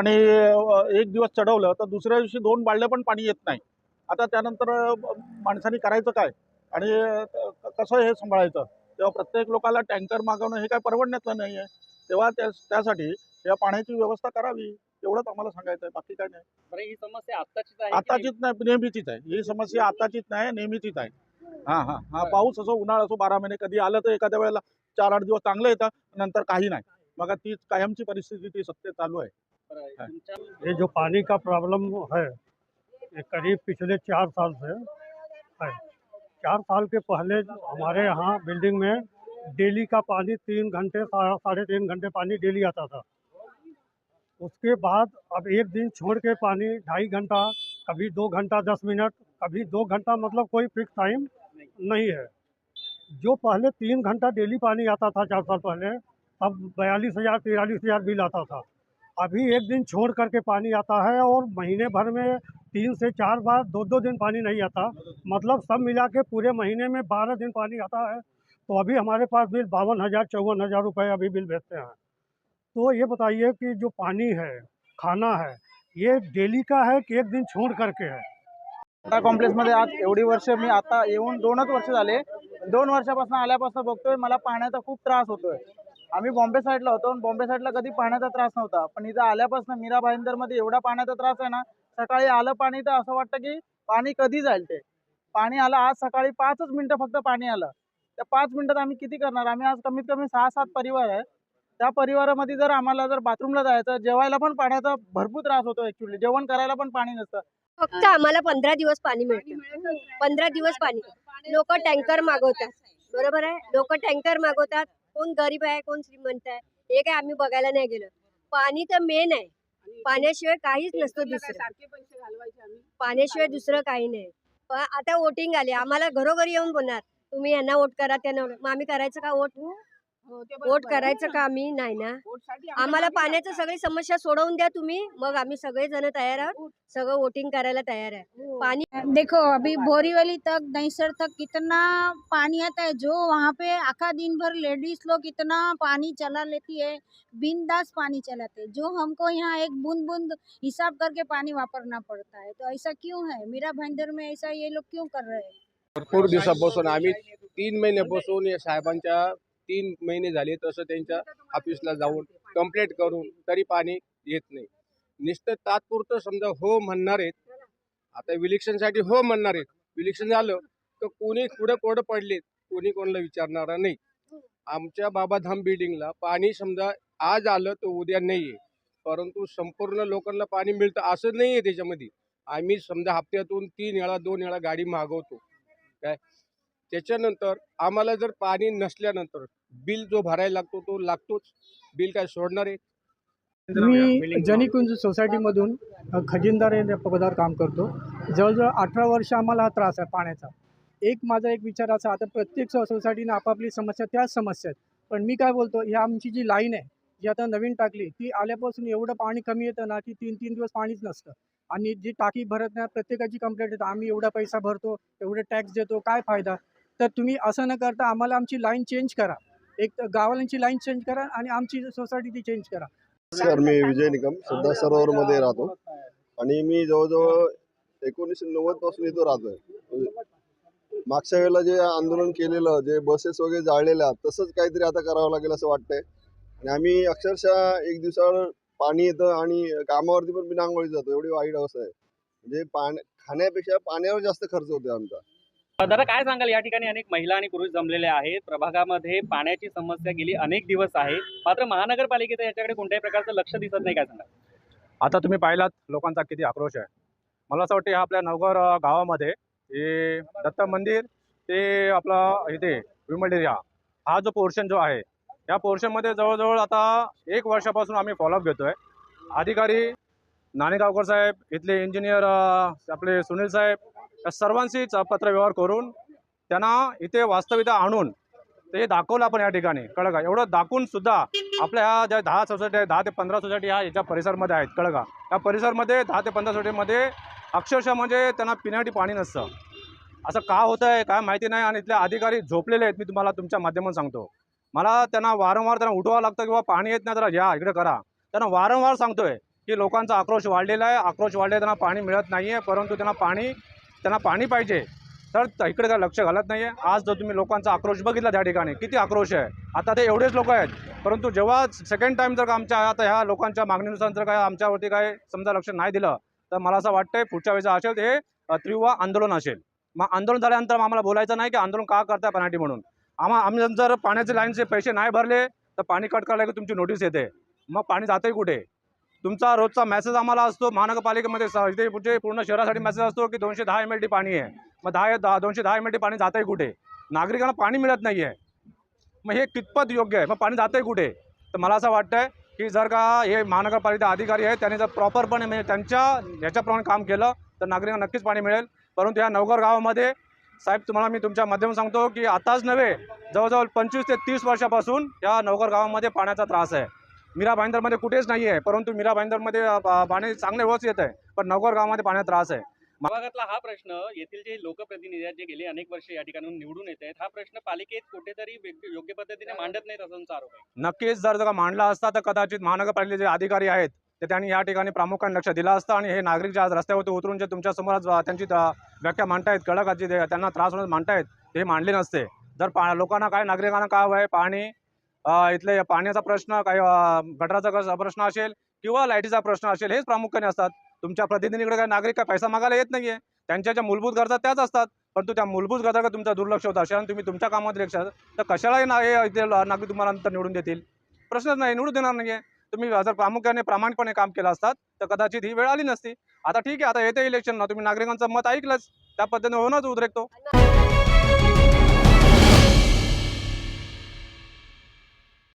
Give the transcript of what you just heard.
आणि एक दिवस चढवलं तर दुसऱ्या दिवशी दोन बाळले पण पाणी येत नाही. आता त्यानंतर माणसांनी करायचं काय? आणि कसं हे सांभाळायचं? तेव्हा प्रत्येक लोकाला टँकर मागवणं हे काय परवडण्याचं नाही आहे तेव्हा त्या त्यासाठी या पाण्याची व्यवस्था करावी एवढंच आम्हाला सांगायचं आहे बाकी काय नाही. ही समस्या आहे आताचीच नाही? नेहमीचीच आहे. ही समस्या आताचीच नाही नेहमीचीच आहे. हा हा. हा. पाऊस असो उन्हाळा असो बारा महिने कधी आलं तर एखाद्या वेळेला चार आठ दिवस चांगलं येतं नंतर काही नाही. मग तीच कायमची परिस्थिती ती सत्य चालू आहे. ये जो पानी का प्रॉब्लम है ये करीब पिछले चार साल से है। चार साल के पहले हमारे यहाँ बिल्डिंग में डेली का पानी तीन घंटे साढ़े तीन घंटे पानी डेली आता था। उसके बाद अब एक दिन छोड़ के पानी ढाई घंटा कभी दो घंटा दस मिनट कभी दो घंटा मतलब कोई फिक्स टाइम नहीं है। जो पहले तीन घंटा डेली पानी आता था चार साल पहले अब बयालीस हज़ार तिरालीस हज़ार बिल आता था। अभी एक दिन छोड़ करके पानी आता है और महीने भर में तीन से चार बार दो दो दिन पानी नहीं आता। मतलब सब मिला के पूरे महीने में बारह दिन पानी आता है। तो अभी हमारे पास बिल बावन हज़ार, चौवन हज़ार रुपये अभी बिल भेजते हैं। तो ये बताइए कि जो पानी है, खाना है, ये डेली का है कि एक दिन छोड़ करके है? टाटा कॉम्प्लेक्समध्ये आज एवढी वर्ष मी आता येऊन वर्ष झाले. दोन वर्षापासून आल्यापासून बघतोय, मला पाण्याचा खूप त्रास होतोय. आम्ही बॉम्बे साईडला होतो आणि बॉम्बे साईडला कधी पाण्याचा त्रास नव्हता. पण इथं आल्यापासून मीरा भाईंदरमध्ये एवढा पाण्याचा त्रास आहे ना सकाळी आलं पाणी तर असं वाटतं की पाणी कधी जाईल ते. पाणी आलं आज सकाळी पाचच मिनिटं फक्त पाणी आलं. त्या पाच मिनिटात आम्ही किती करणार? आम्ही आज कमीत कमी सहा सात परिवार आहे. त्या परिवारामध्ये जर आम्हाला जर बाथरूमला जायचं जेवायला पण पाण्याचा भरपूर त्रास होतो ऍक्च्युली जेवण करायला पण पाणी नसतं. फक्त आम्हाला पंधरा दिवस पाणी मिळतं. पंधरा दिवस पाणी. लोक टँकर मागवतात. बरोबर आहे? लोक टँकर मागवतात. कोण गरीब आहे कोण श्रीमंत आहे हे काय आम्ही बघायला नाही गेलो. पाणी तर मेन आहे. पाण्याशिवाय काहीच नसतं दुसरं. पाण्याशिवाय दुसरं काही नाही. पण आता वोटिंग आली. आम्हाला घरोघरी येऊन बोलणार. तुम्ही यांना वोट करा त्यांना मग आम्ही करायचं का वोट वोट करायचं का आम्ही? नाही ना. आम्हाला पाण्याचं सगळी समस्या सोडवून द्या तुम्ही. मग आम्ही सगळे जण तयार आहोत. सगळं वोटिंग करायला तयार आहे. पाणी देखो अभी बोरीवली तक दहीसर तक कितना पानी आता है जो वहाँ पे आखा दिन भर लेडीज लोग इतना पानी चला लेती है बिंदास पानी चलाते हैं। जो हमको यहाँ एक बूंद बूंद हिसाब करके पानी वापरना पड़ता है। तो ऐसा क्यों है? मेरा भाईंदर में ऐसा ये लोग क्यों कर रहे हैं? भरपूर दिवसापासून आम्ही तीन महिन्यापासून या साहेबांच्या तीन महिने झाले तसं त्यांच्या ऑफिसला जाऊन कंप्लेंट करून तरी पाणी येत नाही. नुसतं तात्पुरतं समजा हो म्हणणार आहेत आता विलिक्शनसाठी हो म्हणणार आहेत. विलिक्शन झालं तर कोणी पुढं कोडं पडलेत कोणी कोणाला विचारणार नाही. आमच्या बाबाधाम बिल्डिंगला पाणी समजा आज आलं तर उद्या नाही आहे परंतु संपूर्ण लोकांना पाणी मिळतं असं नाही आहे त्याच्यामध्ये. आम्ही समजा हप्त्यातून तीन वेळा दोन वेळा गाडी मागवतो. काय? त्याच्यानंतर आम्हाला जर पाणी नसल्यानंतर बिल जो भरायला लागतो तो लागतोच. बिल काय सोडणार आहे? मी जनीकुंज सोसायटीमधून खजिनदार या पदावर काम करतो. जवळजवळ अठरा वर्ष आम्हाला हा त्रास आहे पाण्याचा. एक माझा एक विचार असा आता प्रत्येक सोसायटीने आपापली समस्या त्याच समस्या आहेत. पण मी काय बोलतो ही आमची जी लाईन आहे जी आता नवीन टाकली ती आल्यापासून एवढं पाणी कमी येतं ना की तीन तीन दिवस पाणीच नसतं. आणि जी टाकी भरत नाही प्रत्येकाची कंप्लेंट येतं आम्ही एवढा पैसा भरतो एवढे टॅक्स देतो काय फायदा? तर तुम्ही असं न करता आम्हाला आमची लाईन चेंज करा. एक गावाल्यांची लाईन चेंज करा आणि आमची सोसायटी ती चेंज करा. नमस्कार मी विजय निकम सध्या सरोवरमध्ये राहतो. आणि मी जवळजवळ एकोणीसशे नव्वदपासून इथं राहतोय. मागच्या वेळेला जे आंदोलन केलेलं जे बसेस वगैरे जाळलेल्या तसंच काहीतरी आता करावं लागेल असं वाटतंय. आणि आम्ही अक्षरशः एक दिवसावर पाणी येतं आणि कामावरती पण बिना आंघोळी जातो. एवढी वाईट अवस्था आहे. म्हणजे पाण्या खाण्यापेक्षा पाण्यावर जास्त खर्च होतो आमचा. दादा काय सांगाल? या ठिकाणी अनेक महिला आणि पुरुष जमलेले आहेत. प्रभागामध्ये पाण्याची समस्या गेली अनेक दिवस आहे. मात्र महानगरपालिकेचं याच्याकडे कोणत्याही प्रकारचं लक्ष दिसत नाही काय सांगाल? आता तुम्ही पाहिलात लोकांचा किती आक्रोश आहे. मला असं वाटतं आपल्या नवघर गावामध्ये हे दत्त मंदिर ते आपला इथे विमलडेरिया हा जो पोर्शन जो आहे या पोर्शनमध्ये जवळजवळ आता एक वर्षापासून आम्ही फॉलोअप घेतो आहे अधिकारी नाणेगावकर साहेब इथले इंजिनियर आपले सुनील साहेब या सर्वांशीच पत्रव्यवहार करून त्यांना इथे वास्तविकता आणून ते दाखवलं आपण या ठिकाणी. कळगा का? एवढं दाखवून सुद्धा आपल्या ह्या ज्या दहा सोसायटी आहेत दहा ते पंधरा सोसायटी ह्या याच्या परिसरमध्ये आहेत. कळगा का? या परिसरमध्ये दहा ते पंधरा सोसायटीमध्ये अक्षरशः म्हणजे त्यांना पिण्यासाठी पाणी नसतं. असं का होतं आहे काय माहिती नाही आणि इथले अधिकारी झोपलेले आहेत. मी तुम्हाला तुमच्या माध्यमातून सांगतो. मला त्यांना वारंवार त्यांना उठवावं लागतं किंवा पाणी येत नाही जरा या इकडे करा. त्यांना वारंवार सांगतोय की लोकांचा आक्रोश वाढलेला आहे. आक्रोश वाढले त्यांना पाणी मिळत नाही आहे परंतु त्यांना पाणी त्यांना पाणी पाहिजे. तर इकडे काय लक्ष घालत नाही आहे आज जर तुम्ही लोकांचा आक्रोश बघितला त्या ठिकाणी किती आक्रोश आहे. आता ते एवढेच लोक आहेत. परंतु जेव्हा सेकंड टाईम जर का आमच्या आता ह्या लोकांच्या मागणीनुसार जर काय आमच्यावरती काय समजा लक्ष नाही दिलं तर मला असं वाटतंय पुढच्या वेळेस असेल ते त्रिवा आंदोलन असेल. मग आंदोलन झाल्यानंतर आम्हाला बोलायचं नाही की आंदोलन का करताय पॅनाल्टी म्हणून. आम्हा आम्ही जर पाण्याचे लाईनचे पैसे नाही भरले तर पाणी कट करायला की तुमची नोटीस येते. मग पाणी जाते कुठे? तुमचा रोजचा मेसेज आम्हाला असतो. महानगरपालिकेमध्ये इथे पूर्ण शहरासाठी मेसेज असतो की दोनशे दहा एम एल पाणी आहे. मग दहा दहा दोनशे दहा एम एल डी पाणी जातंय कुठे? नागरिकांना पाणी मिळत नाही आहे मग हे कितपत योग्य आहे? मग पाणी जातंय कुठे? तर मला असं वाटतंय की जर का हे महानगरपालिका अधिकारी आहेत त्यांनी जर प्रॉपरपणे म्हणजे त्यांच्या ह्याच्याप्रमाणे काम केलं तर नागरिकांना नक्कीच पाणी मिळेल. परंतु या नवघर गावामध्ये साहेब तुम्हाला मी तुमच्या माध्यम सांगतो की आताच नव्हे जवळजवळ पंचवीस ते तीस वर्षापासून या नवघर गावामध्ये पाण्याचा त्रास आहे. मीरा भाईंदरमध्ये कुठेच नाही आहे परंतु मीरा भाईंदरमध्ये पाणी चांगले व्यवस्थित येत आहे पण नवघर गावामध्ये पाण्याचा त्रास आहे. प्रभागातला हा प्रश्न येथील जे लोकप्रतिनिधी आहेत जे गेली अनेक वर्षे या ठिकाणून निवडून येत आहेत हा प्रश्न पालिकेत कुठेतरी योग्य पद्धतीने मांडत नाहीत असा आरोप आहे? नक्कीच जर जर का मांडला असता तर कदाचित महानगरपालिकेचे जे अधिकारी आहेत ते त्यांनी या ठिकाणी प्रामुख्याने लक्ष दिलं असतं आणि हे नागरिक जे आज रस्त्यावरती उतरून जे तुमच्यासमोर आज त्यांची व्याख्या मांडतायत कडक जे ते- त्यांना त्रास होण्यास मांडतायत ते मांडले नसते. जर पा लोकांना काय नागरिकांना काय हवं आहे पाणी इथले पाण्याचा प्रश्न काही गटराचा प्रश्न असेल किंवा लाईटीचा प्रश्न असेल हेच प्रामुख्याने असतात. तुमच्या प्रतिनिधीकडे काही नागरिक काय पैसा मागायला येत नाहीये. त्यांच्या ज्या मूलभूत गरजा त्याच असतात. परंतु त्या मूलभूत गरजा तुमचा दुर्लक्ष होत? असेल तुम्ही तुमच्या कामात लक्ष तर कशालाही ना इथे नागरिक तुम्हाला नंतर निवडून देतील. प्रश्नच नाही निवडून देणार नाही तुम्ही जर प्रामुख्याने प्रामाणिकपणे काम केलं असतात तर कदाचित ही वेळ आली नसती. आता ठीक आहे आता येते इलेक्शन ना तुम्ही नागरिकांचं मत ऐकलंच. त्या पद्धतीने होणंच उद्रेकतो